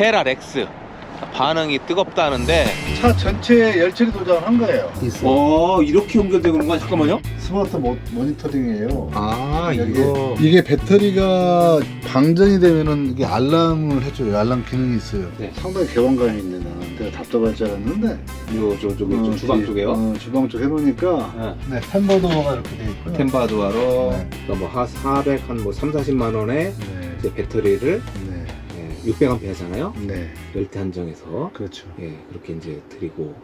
테라렉스 반응이 뜨겁다는데 차 전체에 열처리 도장을 한 거예요. 어 이렇게 연결되는 건가 잠깐만요 스마트 모, 모니터링이에요. 아 여기 이게 배터리가 방전이 되면은 이게 알람을 해줘요. 알람 기능이 있어요. 네. 상당히 개방감이 있네. 나는 내가 답답할 줄 알았는데. 요 저 저기 어, 저 주방 뒤- 쪽에요 어, 주방 쪽 해놓으니까. 네. 네, 템버도어가 이렇게 돼 있고. 템바두아로 네. 뭐한 400, 한뭐 3, 40만 원에 네. 이제 배터리를 네. 예, 600A잖아요? 네. 열대 한정에서. 그렇죠. 예, 그렇게 이제 드리고.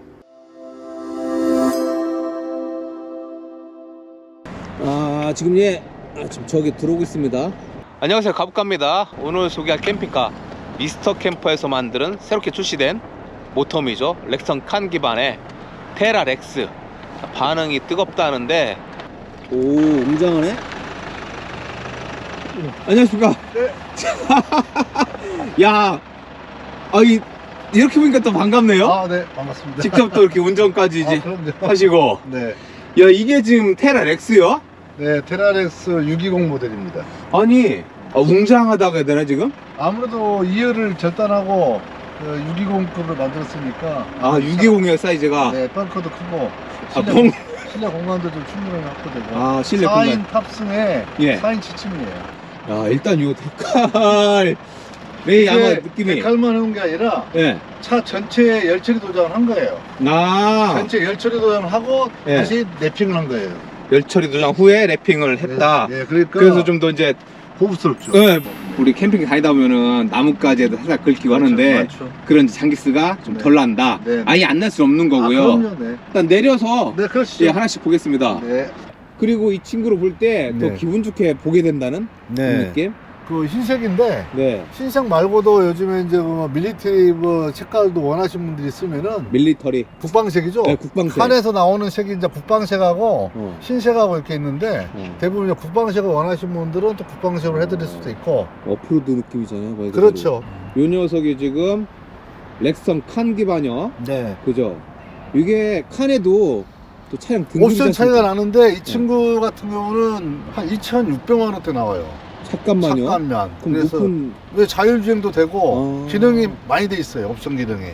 아 지금 예 아, 지금 저기 들어오고 있습니다. 안녕하세요. 가북갑니다. 오늘 소개할 캠핑카 미스터 캠퍼에서 만드는 새롭게 출시된 모터미죠. 렉선 칸 기반의 테라 렉스. 반응이 뜨겁다는데 오 웅장하네 안녕하십니까 네. 야 아 이 이렇게 보니까 또 반갑네요 아, 네. 반갑습니다. 직접 또 이렇게 운전까지 아, 이제 그럼요. 하시고 네. 야 이게 지금 테라렉스요? 네, 테라렉스 620 모델입니다. 아니 아, 웅장하다고 해야 되나 지금? 아무래도 2열을 절단하고 620급으로 만들었으니까. 아 620이에요 사이즈가 네, 벙커도 크고. 아, 실내, 벙... 실내 공간도 좀 충분하게 확보되고. 아 실내 4인 공간 탑승에 예. 4인 취침이에요. 야 일단 요 데칼 네 아마 느낌이 데칼만 해온 게 아니라 예. 차 전체에 열처리 도장을 한 거예요. 나 전체 열처리 도장을 하고 예. 다시 랩핑을 한 거예요. 열처리 도장 후에 랩핑을 했다 네, 네, 그러니까 그래서 좀 더 이제 고급스럽죠. 예, 우리 캠핑 다니다 보면은 나뭇가지에도 살짝 긁히고 하는데 많죠. 그런 장기스가 좀 네. 덜 난다 네. 아예 안 날 수 없는 아, 거고요 그럼요, 네. 일단 내려서 네, 그렇죠. 예, 하나씩 보겠습니다 네. 그리고 이 친구를 볼 때 더 네. 기분 좋게 보게 된다는 그런 느낌? 그 흰색인데 네. 흰색 말고도 요즘에 이제 뭐 밀리터리 뭐 색깔도 원하시는 분들이 쓰면은 밀리터리. 국방색이죠. 네, 국방색. 칸에서 나오는 색이 이제 국방색하고 어. 흰색하고 이렇게 있는데 어. 대부분 이제 국방색을 원하시는 분들은 또 국방색으로 해드릴 수도 있고 어프로드 느낌이잖아요. 말 그대로. 그렇죠. 요 녀석이 지금 렉선 칸 기반이요. 네. 그죠? 이게 칸에도 또 차량 등급 옵션 차이가 나는데 이 친구 같은 경우는 한 2,600만 원대 나와요. 잠깐만요. 잠깐만. 그럼 그래서 높은 왜 자율주행도 되고 아. 기능이 많이 돼 있어요. 옵션 기능이.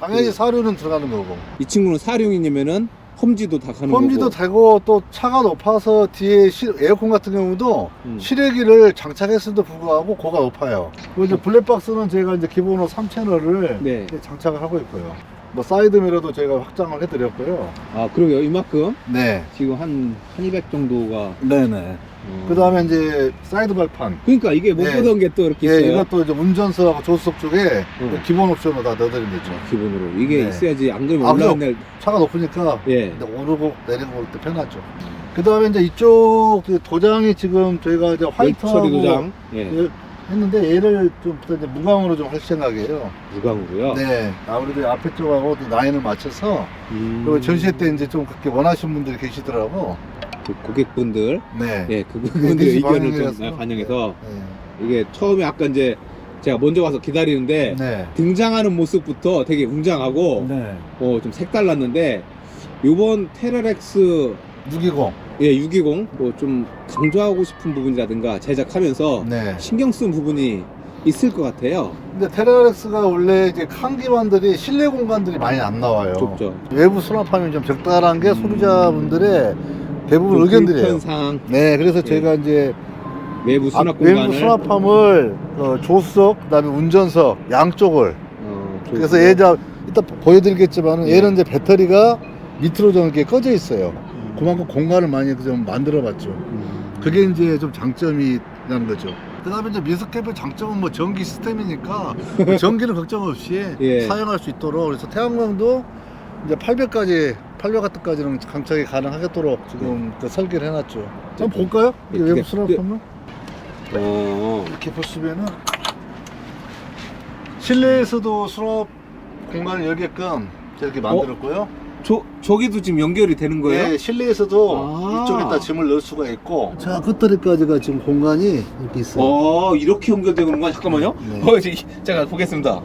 당연히 사료는 들어가는 거고. 이 친구는 사륜이냐면은 험지도 다 가는 펌지도 거고. 되고 또 차가 높아서 뒤에 시- 에어컨 같은 경우도 음. 실외기를 장착했음에도 불구하고 고가 높아요. 그리고 이제 블랙박스는 저희가 이제 기본으로 3채널을 네. 장착을 하고 있고요. 뭐 사이드 미러도 저희가 확장을 해드렸고요. 아, 그러게요. 이만큼 네. 지금 한, 한 200 정도가. 네네. 어. 그 다음에 이제 사이드 발판. 그러니까 이게 못 네. 보던 게 또 이렇게 예, 있어요. 이것도 이제 운전석하고 조수석 쪽에 음. 기본 옵션으로 다 넣어드린 거죠. 기본으로. 이게 네. 있어야지. 안 그러면 아, 올라간 날. 차가 높으니까 예. 근데 오르고 내리고 올 때 편하죠. 그 다음에 이제 이쪽 그 도장이 지금 저희가 이제 화이트하고 처리 도장. 예. 예, 했는데 얘를 좀 부터 이제 무광으로 좀 할 생각이에요. 무광으로요. 네. 아무래도 앞에 쪽하고 또 라인을 맞춰서 음. 그리고 전시회 때 이제 좀 그렇게 원하시는 분들이 계시더라고. 그 고객분들, 네. 예, 그 그분들의 네, 의견을 좀 반영해서. 반영해서 네. 이게 처음에 아까 이제 제가 먼저 와서 기다리는데 네. 등장하는 모습부터 되게 웅장하고 네. 어, 좀 색달랐는데 요번 테라렉스 620. 예, 620 뭐 좀 강조하고 싶은 부분이라든가 제작하면서 네. 신경 쓴 부분이 있을 것 같아요. 근데 테라렉스가 원래 이제 칸 기반들이 실내 공간들이 많이 안 나와요. 좁죠. 외부 수납함이 좀 적당한 게 음. 소비자분들의 대부분 의견들이에요. 불편상 네, 그래서 예. 제가 이제 외부 수납 앞- 공간을 외부 수납함을 어, 조수석, 그다음에 운전석 양쪽을. 어, 좀- 그래서 얘가 이따 보여드리겠지만은 예. 얘는 이제 배터리가 밑으로 좀 이렇게 꺼져 있어요. 음. 그만큼 공간을 많이 좀 만들어봤죠. 음. 그게 이제 좀 장점이라는 거죠. 그다음에 이제 미스캡의 장점은 뭐 전기 시스템이니까 뭐 전기는 걱정 없이 예. 사용할 수 있도록 그래서 태양광도 이제 800까지 800와트까지는 장착이 가능하겠도록 지금 그 설계를 해놨죠. 한번 볼까요? 이 네, 외부 네. 수납함을 어. 이렇게 보시면은 실내에서도 수납 공간을 열게끔 이렇게 만들었고요. 저 저기도 지금 연결이 되는 거예요? 네, 실내에서도 아. 이쪽에다 짐을 넣을 수가 있고 자 끝다리까지가 지금 공간이 이렇게 있어요. 어 이렇게 연결되는 건가 잠깐만요. 네. 어 지- 제가 보겠습니다.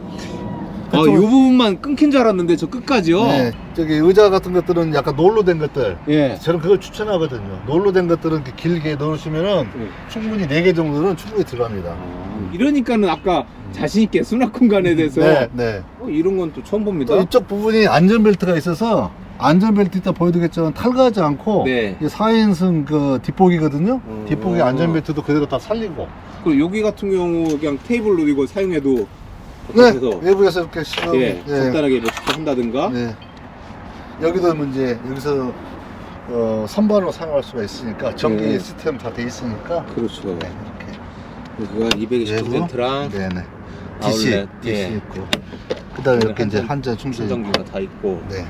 아, 요 부분만 끊긴 줄 알았는데 저 끝까지요? 네, 저기 의자 같은 것들은 약간 놀로 된 것들. 예. 저는 그걸 추천하거든요. 놀로 된 것들은 이렇게 길게 넣으시면은 네. 충분히 4개 정도는 충분히 들어갑니다. 아, 이러니까는 아까 자신 있게 수납 공간에 대해서 네, 네. 어, 이런 건 또 처음 봅니다. 또 이쪽 부분이 안전벨트가 있어서 안전벨트 이따 보여드리겠지만 탈가지 않고 네. 이게 4인승 그 뒷보기거든요. 음. 뒷보기 안전벨트도 그대로 다 살리고. 그리고 여기 같은 경우 그냥 테이블로 이거 사용해도 네, 바깥에서 외부에서 이렇게 시험. 예, 간단하게 뭐 한다든가. 네. 여기도 문제 여기서 어, 선반으로 사용할 수가 있으니까 전기 네. 시스템 다 돼 있으니까. 그렇죠. 네, 이렇게. 여기가 220%랑 네네. DC 아울렛, DC 예. 있고. 그다음에 이렇게 이제 한전 충전 충전기가 다 있고. 네.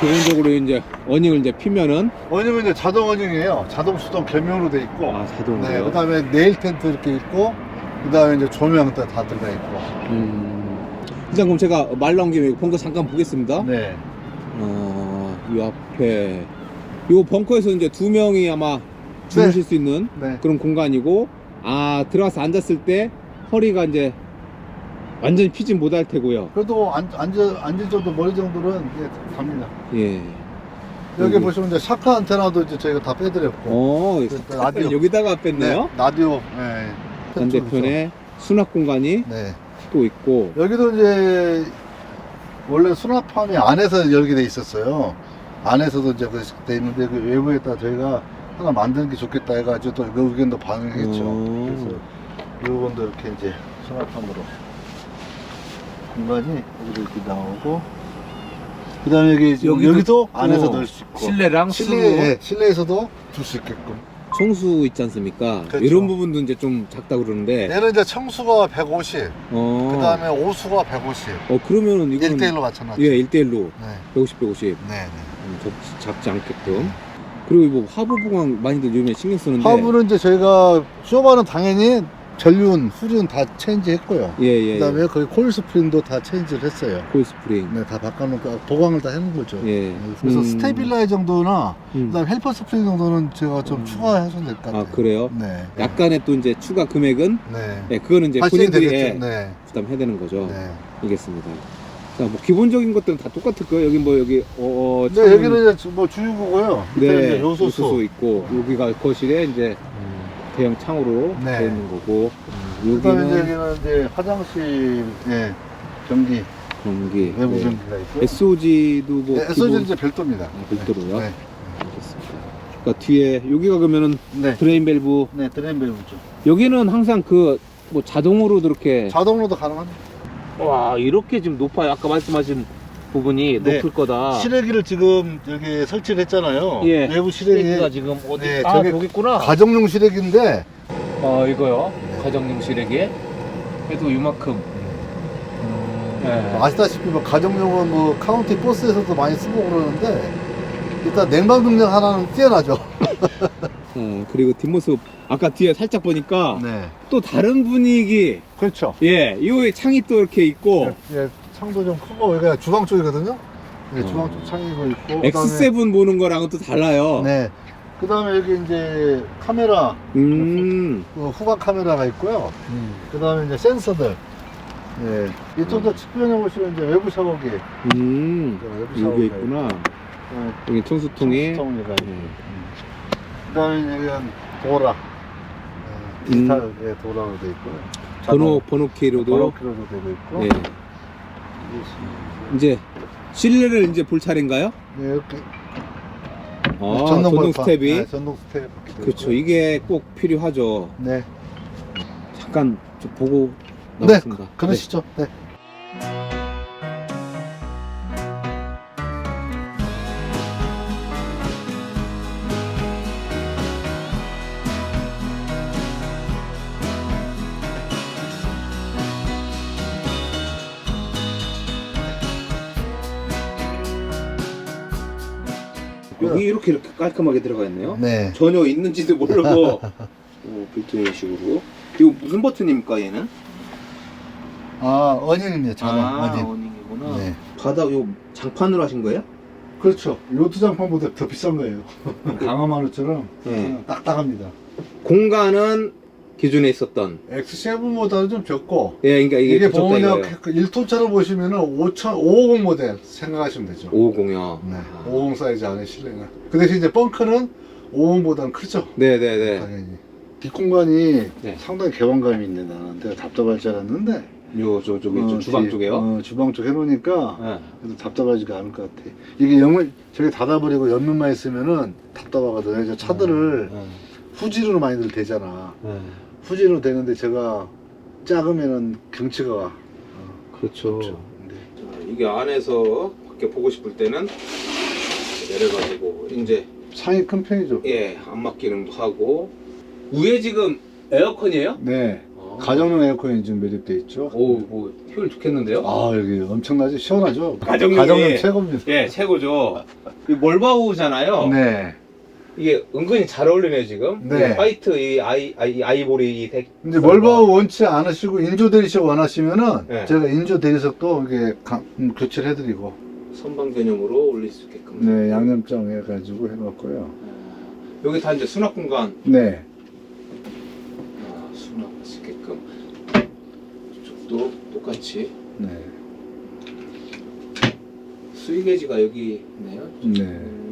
기본적으로 이제 어닝을 이제 피면은? 원이면 이제 자동 원형이에요. 자동 수동 겸용으로 돼 있고. 아 자동으로요. 네 그다음에 네일 텐트 이렇게 있고 그 다음에 이제 조명 다, 다 들어가 있고 음. 일단 그럼 제가 말 나온 김에 벙커 잠깐 보겠습니다. 네 어, 이 앞에 요 벙커에서 이제 두 명이 아마 주무실 수 있는 네. 그런 공간이고 아 들어가서 앉았을 때 허리가 이제 완전히 피진 못할 테고요. 그래도 앉, 앉아, 앉을 정도 머리 정도는 이제 갑니다 예. 여기 여기. 보시면 이제 샤카 안테나도 이제 저희가 다 빼드렸고 어, 그 라디오. 여기다가 뺐네요. 라디오 네. 반대편에 수납 공간이 네. 또 있고. 여기도 이제 원래 수납함이 안에서 열게 돼 있었어요. 안에서도 이제 그돼 있는데 그 외부에다 저희가 하나 만드는 게 좋겠다 해가지고 또 그 의견도 반영했죠. 어. 그래서 이 부분도 이렇게 이제 수납함으로 공간이 여기도 이렇게 나오고 그 다음에 여기 여기도 여기도 안에서 또 넣을 수 있고 실내랑 실내. 예, 실내에서도 둘 수 있게끔 청수 있지 않습니까? 그렇죠. 이런 부분도 이제 좀 작다 그러는데. 얘는 이제 청수가 150 어. 그 다음에 오수가 150 어 그러면은 이거는 1대1로 맞춰놨죠. 예, 1대1로 네. 150, 150 네, 네. 음, 적, 작지 않게끔. 그리고 뭐 하부 보강 많이들 요즘에 신경 쓰는데. 하부는 이제 저희가 쇼바는 당연히 전륜, 후륜 다 체인지했고요. 예, 예. 그다음에 거기 코일 스프링도 다 체인지를 했어요. 코일 스프링. 네, 다 바꿔놓고 보강을 다 해놓은 거죠. 예. 그래서 음. 스테빌라이 정도나 음. 그다음 에 헬퍼 스프링 정도는 제가 좀 음. 추가해서 될 것 같아요. 아 그래요? 네. 약간의 또 이제 추가 금액은 네. 예, 그거는 이제 발생이 본인들이 되겠죠. 예, 네. 부담해야 되는 거죠. 네. 알겠습니다. 자, 뭐 기본적인 것들은 다 똑같을 거예요. 여기 뭐 여기 어, 어 네, 여기는 이제 뭐 주유구고요. 밑에 네, 이제 요소수. 요소수 있고 여기가 거실에 이제 대형 창으로 네. 되어 있는 거고 그다음에 이제 여기는 여기는 이제 화장실, 예, 전기, 전기, 외부 네. 전기가 있고. SOG도 뭐 네, 기본- SOG는 이제 별도입니다. 아, 별도로요? 네. 알겠습니다. 그러니까 뒤에 여기가 그러면은 네. 드레인 밸브 네, 드레인 밸브죠. 여기는 항상 그 뭐 자동으로 그렇게 자동으로도 가능합니다. 와 이렇게 지금 높아요. 아까 말씀하신 부분이 네. 높을 거다. 실외기를 지금 여기 설치를 했잖아요. 예. 외부 실외기. 실외기가 지금 어디? 네, 아 저기 여기 있구나. 가정용 실외기인데 어 이거요. 네. 가정용 실외기. 그래도 이만큼. 네. 아시다시피 뭐 가정용은 뭐 카운티 버스에서도 많이 쓰고 그러는데 일단 냉방 능력 하나는 뛰어나죠. 어, 그리고 뒷모습 아까 뒤에 살짝 보니까 네. 또 다른 분위기. 그렇죠. 예, 이 창이 또 이렇게 있고 예, 창도 좀 크고 여기가 주방 쪽이거든요. 네, 어. 주방 쪽 창이고 있고 X7 보는 거랑은 또 달라요. 네. 그다음에 여기 이제 카메라 음. 그 후방 카메라가 있고요. 그다음에 이제 센서들. 예. 이쪽도 측면에 보시면 이제 외부 샤워기. 음. 외부 여기 샤워기가 있구나. 있고, 여기 청수통이. 청수통이가 있고. 네. 그다음에 여기는 도라. 예, 디지털 예, 도라로 돼 있고요. 음. 번호 번호 키로도. 번호키로도 되고 있고. 예. 이제 실내를 이제 볼 차례인가요? 네, 이렇게 아, 전동, 전동 벌판. 스텝이. 네, 전동 스텝. 그렇죠. 이게 꼭 필요하죠. 네. 잠깐 좀 보고 네, 나왔습니다. 그러시죠. 네. 이렇게 이렇게 깔끔하게 들어가 있네요. 네. 전혀 있는지도 모르고 오, 빌트인 식으로. 이거 무슨 버튼입니까 얘는? 아, 어닝입니다. 자동 아, 어닝. 어닝이구나. 네. 바닥 요 장판으로 하신 거예요? 그렇죠. 요트 장판보다 더 비싼 거예요. 강화마루처럼 네. 딱딱합니다. 공간은 기존에 있었던 X7보다는 좀 적고 예 그러니까 이게, 이게 그쪽다 보면 이거예요. 1톤차로 보시면은 5000, 550 모델 생각하시면 되죠. 550이요. 네, 550 사이즈 안에 실내가. 그 대신 이제 벙커는 550보다는 크죠. 네 네 네. 당연히. 뒷공간이 네. 상당히 개방감이 있네 나는. 내가 답답할 줄 알았는데. 요저 저기 저 어, 주방 뒤- 쪽에요. 어, 주방 쪽 해놓으니까 네. 그래도 답답하지가 않을 것 같아. 이게 영을 저기 닫아버리고 연면만 있으면은 답답하거든요. 이제 차들을 네. 후진으로 많이들 대잖아. 네. 후진으로 되는데 제가 작으면은 경치가 와. 어, 그렇죠. 그렇죠. 네. 자, 이게 안에서 밖에 보고 싶을 때는 내려가지고 이제 상이 큰 편이죠. 예 안막 기능도 하고 위에 지금 에어컨이에요? 네. 아. 가정용 에어컨이 지금 매립돼 있죠. 오 뭐 효율 좋겠는데요? 아 여기 엄청나지 시원하죠. 가정용이- 가정용 최고입니다. 예 최고죠. 이 몰바우잖아요. 네. 이게 은근히 잘 어울리네요 지금. 네. 이 화이트 이 아이 아이 아이보리 이 색. 이제 멀바우 원치 않으시고 인조 대리석 원하시면은 네. 제가 인조 대리석도 이게 가- 음, 교체를 해드리고 선반 개념으로 올릴 수 있게끔. 네 양념장 해가지고 해놨고요. 여기 다 이제 수납 공간. 네. 아, 수납할 수 있게끔. 이쪽도 똑같이 네. 수위게지가 여기 있네요. 네. 음.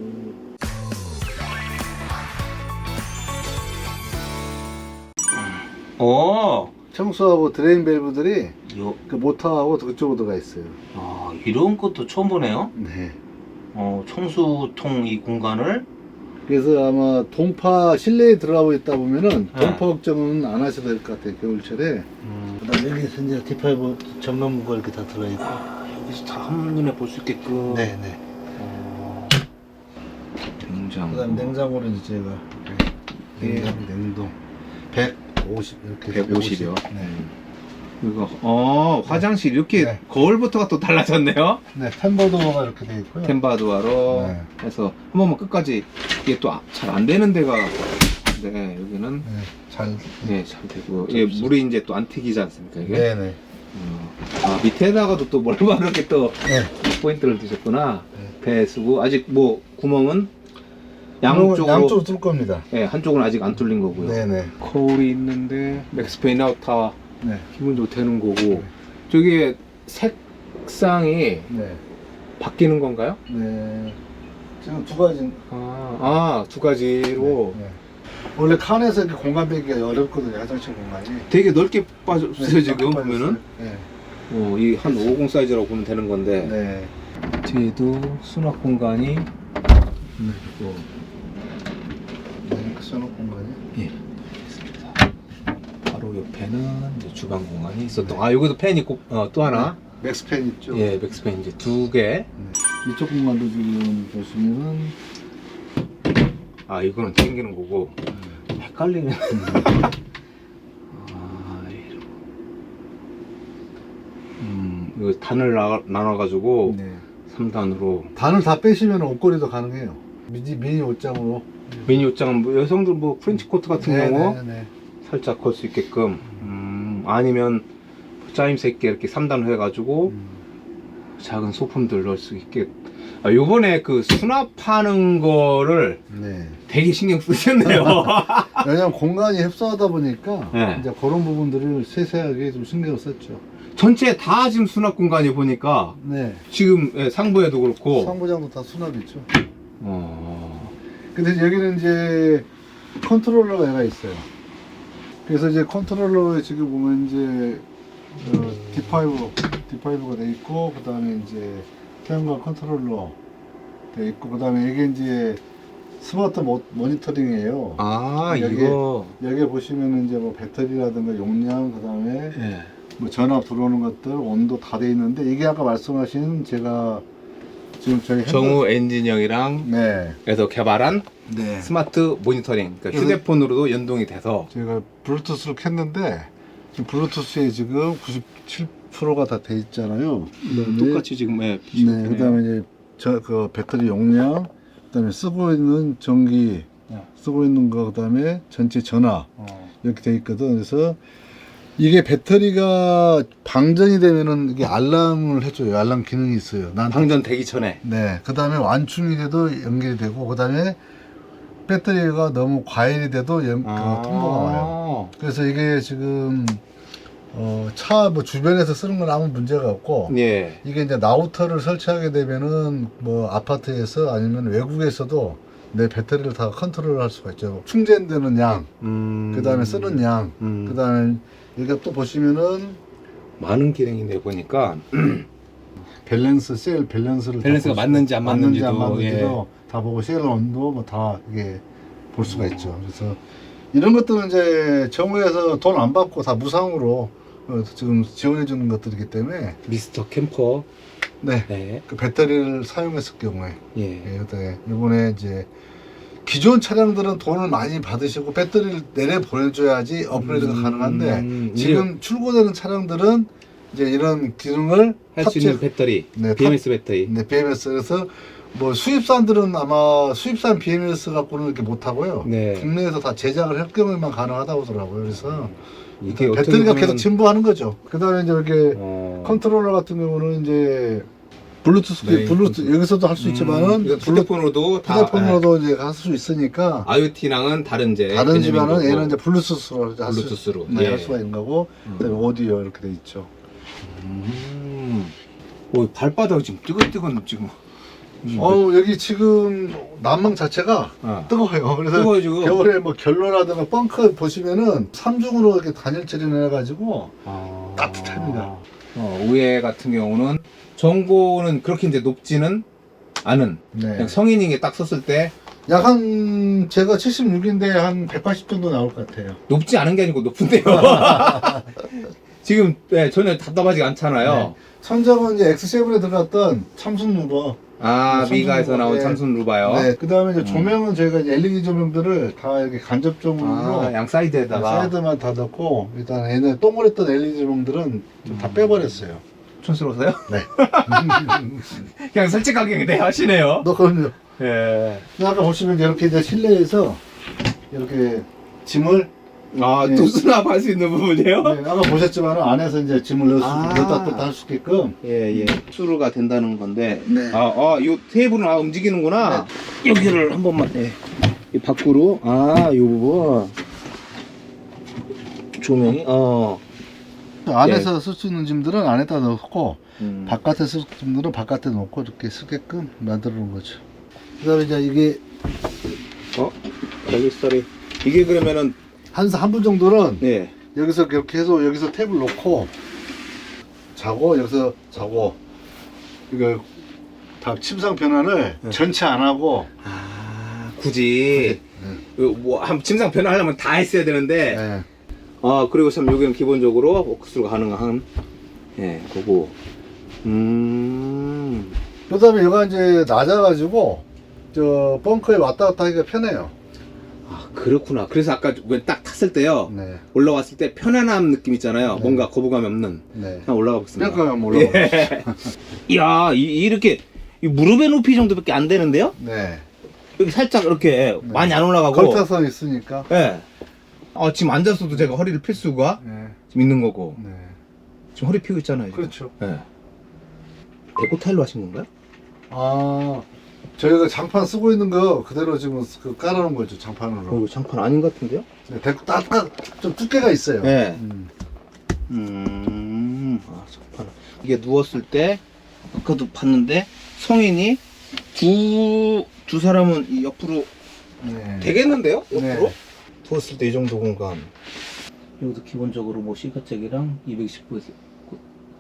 어, 청소하고 드레인 밸브들이 요, 그 모터하고 그쪽으로 들어가 있어요. 아, 이런 것도 처음 보네요. 네. 어, 청수통 이 공간을 그래서 아마 동파 실내에 들어가고 있다 보면은 네. 동파 걱정은 안 하셔도 될 것 같아요 겨울철에. 그다음에 여기서 이제 D5 전면부가 이렇게 다 들어있고. 아, 여기서 다 한눈에 볼 수 있게끔. 네네. 어, 냉장. 그다음 냉장고는 이제 제가 네. 냉장 냉동 150 이렇게 150 이요? 네. 이거 어 화장실 이렇게 네. 거울부터가 또 달라졌네요. 네, 템버도어가 이렇게 돼 있고요. 템바두아로 네. 해서 한 번만 끝까지 이게 또 잘 안 되는 데가 네 여기는 네, 잘. 네 잘 되고 예 물이 이제 또 안 튀기지 않습니까 이게 네, 네. 어. 아 밑에다가도 또 뭘바 이렇게 또 네. 포인트를 두셨구나 네. 배 쓰고 아직 뭐 구멍은 양쪽으로 양쪽으로 뚫 겁니다. 예 한쪽은 아직 안 뚫린 거고요 네, 네. 거울이 있는데 맥스페 인 아웃타 네. 기본적으로 되는 거고 저게 색상이 네. 바뀌는 건가요? 네. 지금 두 가지. 아, 아, 두 가지로 네. 원래 칸에서 이렇게 공간 빼기가 어렵거든요, 화장실 공간이. 되게 넓게 빠졌어요, 네, 지금 딱 보면은. 네. 어, 이 한 50 사이즈라고 보면 되는 건데. 네. 뒤에도 수납 공간이 네. 있고. 네. 예. 있습니다. 바로 옆에는 이제 주방 공간이 있었던. 아, 여기도 팬 있고, 어, 또 하나. 맥스팬 있죠. 예, 맥스팬 이제 두 개. 네. 이쪽 공간도 지금 보시면은 아, 이거는 땡기는 거고. 헷갈리네. 아, 이러. 음, 이거 단을 나, 나눠가지고 네. 3단으로 단을 다 빼시면 옷걸이도 가능해요. 미니 미니 옷장으로. 미니 옷장은 뭐 여성들 뭐 프렌치 코트 같은 네, 경우 네, 네. 살짝 걸 수 있게끔 음, 아니면 짜임새 있게 이렇게 3단을 해가지고 음. 작은 소품들 넣을 수 있게 아, 요번에 그 수납하는 거를 네. 되게 신경 쓰셨네요 왜냐면 공간이 협소하다 보니까 네. 이제 그런 부분들을 세세하게 좀 신경을 썼죠. 전체 다 지금 수납 공간이 보니까 네. 지금 예, 상부에도 그렇고 상부장도 다 수납이죠. 어, 근데 여기는 이제 컨트롤러가 얘가 있어요. 그래서 이제 컨트롤러에 지금 보면 이제 어, D5, D5가 돼 있고, 그 다음에 이제 태양광 컨트롤러 돼 있고, 그 다음에 이게 이제 스마트 모, 모니터링이에요. 아 여기- 이거 여기에 보시면은 이제 뭐 배터리라든가 용량, 그 다음에 예. 뭐 전압 들어오는 것들, 온도 다 돼 있는데, 이게 아까 말씀하신 제가 지금 저희 핸드- 정우 엔지니어링이랑 네. 에서 개발한 네. 스마트 모니터링 그러니까 휴대폰으로도 연동이 돼서 제가 블루투스를 켰는데 지금 블루투스에 지금 97%가 다 돼 있잖아요. 그다음에- 똑같이 지금 예, 네. 그다음에 이제 저 그 배터리 용량, 그다음에 쓰고 있는 전기, 네. 쓰고 있는 거 그다음에 전체 전화 어. 이렇게 돼 있거든. 그래서 이게 배터리가 방전이 되면은 이게 알람을 해줘요. 알람 기능이 있어요. 난 방전되기 전에 네. 그 다음에 완충이 돼도 연결이 되고 그 다음에 배터리가 너무 과열이 돼도 연, 그 통보가 와요. 어. 그래서 이게 지금 어, 차 뭐 주변에서 쓰는 건 아무 문제가 없고 예. 이게 이제 라우터를 설치하게 되면은 뭐 아파트에서 아니면 외국에서도 내 배터리를 다 컨트롤 할 수가 있죠. 충전되는 양, 음. 그 다음에 쓰는 양, 음. 그 다음에 여기 또 보시면은 많은 기능인데 보니까 밸런스, 셀 밸런스를 다 밸런스가 맞는지 안 맞는지 안 맞는지도, 맞는지도 다 보고 셀 온도 뭐 다 이게 볼 수가 있죠. 그래서 이런 것들은 이제 정부에서 돈 안 받고 다 무상으로 어, 지금 지원해 주는 것들이기 때문에 미스터 캠퍼. 네. 네. 그 배터리를 사용했을 경우에 예. 예, 이번에 이제 기존 차량들은 돈을 많이 받으시고 배터리를 내려 보내줘야지 업그레이드가 음, 가능한데 지금 출고되는 차량들은 이제 이런 기능을 할 수 있는 배터리. 네, BMS 배터리. 네, BMS에서 뭐 수입산들은 아마 수입산 BMS 갖고는 이렇게 못 하고요. 네. 국내에서 다 제작을 할 경우에만 가능하다고 하더라고요. 그래서 이게 배터리가 보면- 계속 진보하는 거죠. 그다음에 이제 이렇게 어. 컨트롤러 같은 경우는 이제 블루투스, 네, 블루투스 여기서도 할 수 있지만은 이거 휴대폰으로도 다 휴대폰으로도 이제 할 수 있으니까 IoT랑은 다른 이제 다른지만은 개념인 얘는. 이제 블루투스로 할 수- 블루투스로. 네, 예. 할 수가 있는 거고 그다음에 오디오 이렇게 돼 있죠. 음. 오, 발바닥 지금 뜨끈뜨끈 지금. 음. 어 여기 지금 난방 자체가 어. 뜨거워요. 그래서 뜨거워요, 지금. 겨울에 뭐 결로라든가 벙커 보시면은 삼중으로 이렇게 단열 처리를 해가지고 아. 따뜻합니다. 어, 우에 같은 경우는 전고는 그렇게 이제 높지는 않은 네. 그냥 성인이 딱 썼을 때 약 한 제가 76인데 한 180 정도 나올 것 같아요. 높지 않은 게 아니고 높은데요. 지금 네, 전혀 답답하지 않잖아요. 네. 천장은 이제 X7에 들어갔던 참순 루버. 아 삼성 미가에서 루버, 나온 네. 삼순 루바요. 네. 그 다음에 이제 음. 조명은 저희가 이제 LED 조명들을 다 이렇게 간접적으로 아, 양 사이드에다가 사이드만 닫았고 일단 얘네 동그랬던 LED 조명들은 좀다 빼버렸어요. 촌스러워서요? 네. 그냥 솔직하게 그냥 하시네요. 너 그럼요. 예. 아까 보시면 이렇게 이제 실내에서 이렇게 짐을 아, 네. 또 수납 할 수 있는 부분이에요? 네, 아까 보셨지만 안에서 이제 짐을 넣을 수, 아. 넣다 뺐다 할 수 있게끔 예, 예. 수루가 된다는 건데. 네. 아, 아, 요 테이블은 아, 움직이는구나. 여기를 한 번만, 네. 이 밖으로. 아, 요 부분. 조명이, 어. 안에서 쓸 수 있는 짐들은 안에다 넣고 음. 바깥에 쓸 짐들은 바깥에 놓고 이렇게 쓰게끔 만들어 놓은 거죠. 그 다음에 이제 이게 어? 벨리스터리. 이게 그러면은, 한 한 분 정도는 네. 여기서 이렇게 해서 여기서 탭을 놓고 자고 여기서 자고 이거 다 침상 변환을 네. 전체 안 하고 아, 굳이. 네. 뭐, 한, 침상 변화하려면 다 했어야 되는데. 네. 아, 그리고 참 여기는 기본적으로 워크스루가 가능한, 예, 거고. 음. 그다음에 얘가 이제 낮아가지고 저 벙커에 왔다 갔다 하기가 편해요. 아, 그렇구나. 그래서 아까 왜딱 탔을 때요. 네, 올라왔을 때 편안함 느낌 있잖아요. 네. 뭔가 거부감이 없는. 네. 한번 올라가 보겠습니다. 그러니까 몰라. 예. 이야, 이, 이렇게 이 무릎의 높이 정도밖에 안 되는데요? 네. 여기 살짝 이렇게 네. 많이 안 올라가고. 걸타선 있으니까. 예. 아, 지금 앉았어도 제가 허리를 필 수가 네. 지금 있는 거고. 네. 지금 허리 피고 있잖아요. 지금. 그렇죠. 예. 데코 타일로 하신 건가요? 아 저희가 장판 쓰고 있는 거 그대로 지금 그 깔아놓은 거죠 어, 장판으로. 이거 장판 아닌 것 같은데요? 네, 데코 딱딱 좀 두께가 있어요. 네. 음. 음, 아, 장판. 이게 누웠을 때, 아까도 봤는데, 성인이 두, 두 사람은 이 옆으로 네. 되겠는데요? 옆으로? 네. 누웠을 때 이 정도 공간. 여기도 기본적으로 뭐 C가짝이랑 219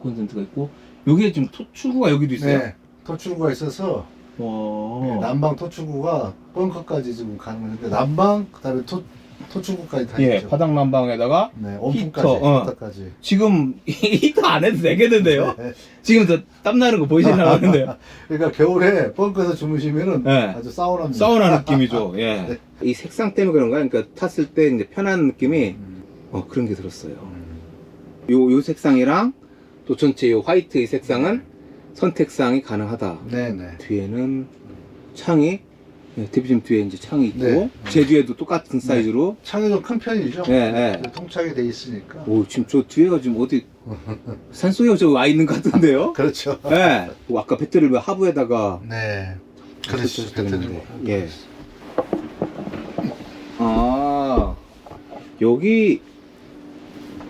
콘센트가 있고, 여기에 지금 토출구가 여기도 있어요. 네. 토출구가 있어서 와. 난방 토출구가 벙커까지 지금 가능한데 난방 그다음에 토 토출구까지 다 예, 있죠. 바닥 난방에다가 네, 온풍까지, 히터, 어. 히터까지. 지금 히터 안 해도 되겠는데요? 네. 지금 저 땀나는 거 보이시려고 하는데요? 그러니까 겨울에 벙커에서 주무시면은 네. 아주 사우나입니다. 사우나 느낌이죠. 예. 네. 이 색상 때문에 그런가요? 그러니까 탔을 때 이제 편한 느낌이 음, 어 그런 게 들었어요. 음. 요 요 색상이랑 또 전체 요 화이트의 색상은 선택상이 가능하다. 네네. 뒤에는 창이 네, 대표님 뒤에 이제 창이 있고 네. 제 뒤에도 똑같은 사이즈로 창이 좀 큰 편이죠. 네, 네. 통창이 돼 있으니까. 오 지금 저 뒤에가 지금 어디 산속에 저 와 있는 것 같은데요? 그렇죠. 네. 뭐 아까 배터리를 하부에다가 네. 그렇죠. 되겠는데. 예. 아 여기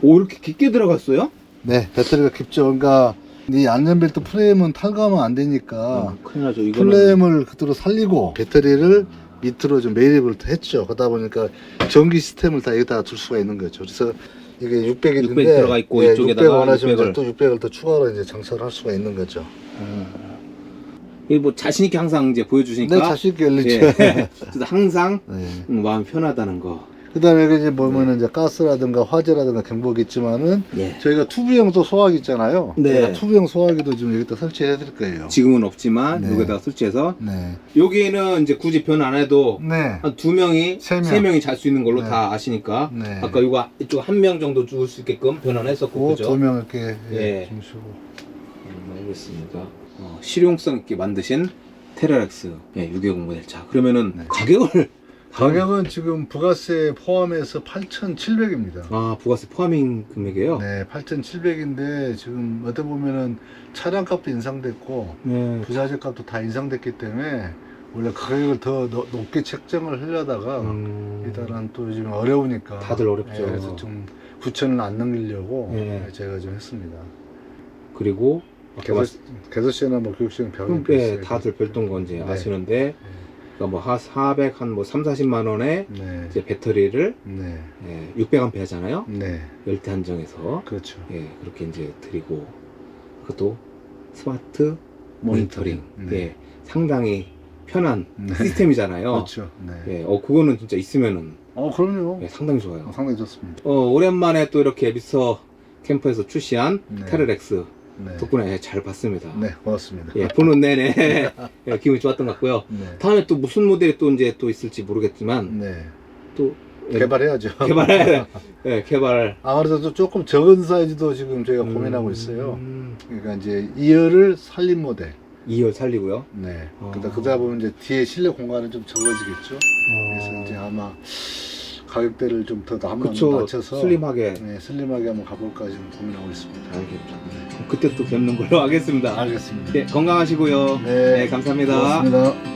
오 이렇게 깊게 들어갔어요? 네, 배터리가 깊죠. 그러니까 이 안전벨트 프레임은 탈거하면 안 되니까 어, 큰일 나죠. 이거는 플레임을 그대로 살리고 배터리를 밑으로 좀 매립을 했죠. 그러다 보니까 전기 시스템을 다 여기다가 둘 수가 있는 거죠. 그래서 이게 600인데 600 들어가 있고 이쪽에다가 600 원하시면 600을. 이제 또 600을 더 추가로 이제 장착을 할 수가 있는 거죠. 이뭐 자신 있게 항상 이제 보여주시니까 네, 자신 있게 열리죠. 예. 그래서 항상 네. 음, 마음 편하다는 거. 그다음에 이제 보면은 이제 가스라든가 화재라든가 경보기 있지만은 예. 저희가 투부형 또 소화기 있잖아요. 네. 투부형 소화기도 지금 여기다 설치해 드릴 거예요. 지금은 없지만 네. 여기다가 설치해서 네. 여기는 이제 굳이 변 안 해도 네. 한 두 명이 세 명. 세 명이 잘 수 있는 걸로 네. 다 아시니까 네. 아까 이거 이쪽 한 명 정도 죽을 수 있게끔 변환했었고 그죠? 두명 이렇게 예. 예. 좀 쉬고. 음, 알겠습니다. 어, 실용성 있게 만드신 테라렉스 예, 620 모델차. 그러면은 네. 가격을 가격은 지금 부가세 포함해서 8,700입니다. 아 부가세 포함인 금액이에요? 네, 8,700인데 지금 어떻게 보면은 차량 값도 인상됐고 네. 부자재 값도 다 인상됐기 때문에 원래 가격을 더 노- 높게 책정을 하려다가 음, 일단은 또 요즘 어려우니까 다들 어렵죠. 예, 그래서 좀 9천을 안 넘기려고 예. 예, 제가 좀 했습니다. 그리고 아까 개소, 말씀- 개소시나 뭐 교육시는 병원 그럼 예, 다들 별도인 건지 네. 아시는데 그러니까 뭐400 한뭐 3, 40만 원에 네, 이제 배터리를 네, 예, 600A 하잖아요. 네, 열대 한정에서 그렇죠. 예, 그렇게 이제 드리고 그것도 스마트 모니터링. 네. 예, 상당히 편한 네. 시스템이잖아요. 그렇죠. 네. 예, 어 그거는 진짜 있으면은 어, 그럼요. 예, 상당히 좋아요. 어, 상당히 좋습니다. 어, 오랜만에 또 이렇게 미스터 캠프에서 출시한 네. 테르렉스 네. 덕분에 잘 봤습니다. 네, 고맙습니다. 예, 보는 내내 예, 기분이 좋았던 것 같고요. 네. 다음에 또 무슨 모델이 또 이제 또 있을지 모르겠지만 네. 또 예, 개발해야죠. 개발 예, 개발 아무래도 또 조금 적은 사이즈도 지금 저희가 고민하고 있어요. 음, 그러니까 이제 2열을 살린 모델. 2열 살리고요. 네. 아. 그러다 그러다 보면 이제 뒤에 실내 공간은 좀 적어지겠죠. 그래서 어, 이제 아마 가격대를 좀더 한번 그쵸 낮춰서 슬림하게 네, 슬림하게 한번 가볼까 지금 고민하고 있습니다. 알겠죠. 네. 그럼 그때 또 뵙는 걸로 하겠습니다. 알겠습니다. 네, 건강하시고요. 네. 네 감사합니다. 고맙습니다.